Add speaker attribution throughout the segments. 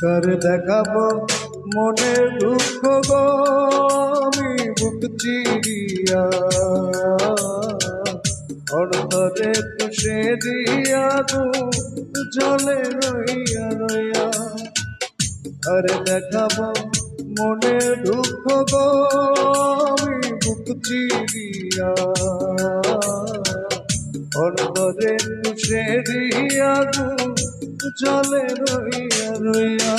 Speaker 1: কর দেখাবো মনের দুঃখ গো, আমি বুক চিরিয়া। অন্তরে তুষে দিয়া গো, জলে রইয়া রইয়া। আর দেখাবো মনের দুঃখ গো, আমি বুক চিরিয়া। অন্তরে তুষে দিয়া গো জলে রইয়া রইয়া।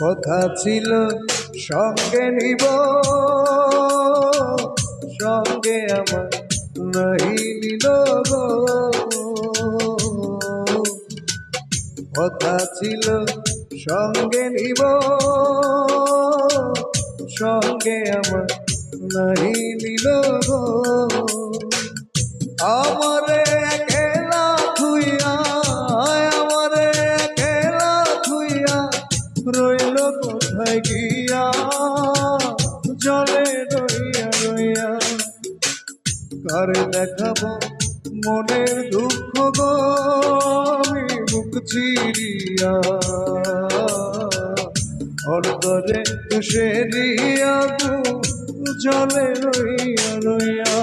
Speaker 1: কথা ছিল সঙ্গে নিব, সঙ্গে আমার নাহি নিল কথা ছিল, সঙ্গে নিব, সঙ্গে আমার নাহি নিল আমারে খেলা থুইয়া আমারে খেলা থুইয়া রইল কোথায় জলে রইয়া রইয়া কারে দেখাবো মনের দুঃখ গো? আমি মুখ চিরিয়া অন্তরে তুষে দিয়া গো, জলে রইয়া রইয়া।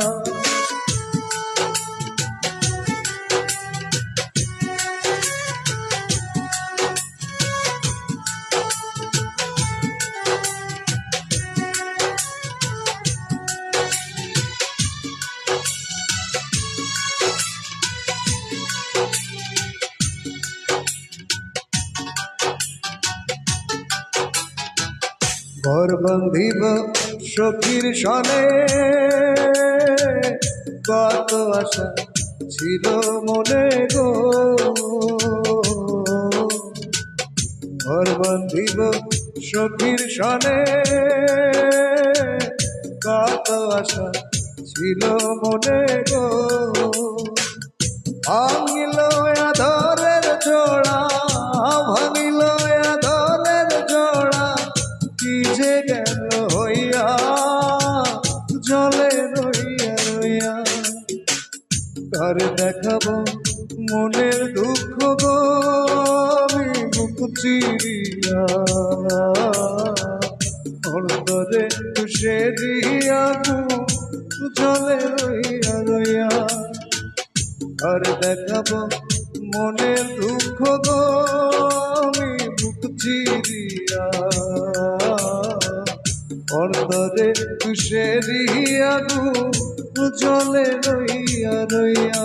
Speaker 1: ঘর বন্ধিব সখীর সনে। কত আশা ছিল মনে গো। ঘর বন্ধিব সখীর সনে। কত আশা ছিল মনে গো। ভাঙিল আধরের জোড়া জলে রইয়া রইয়া। কার দেখাবো মনের দুঃখ গো, আমি মুখ চিরিয়া। তুষে দিয়া জলে রইয়া রইয়া। আর দেখাবো মনের দুঃখ গো অন্তরে তুষে গু জলে রইয়া রইয়া।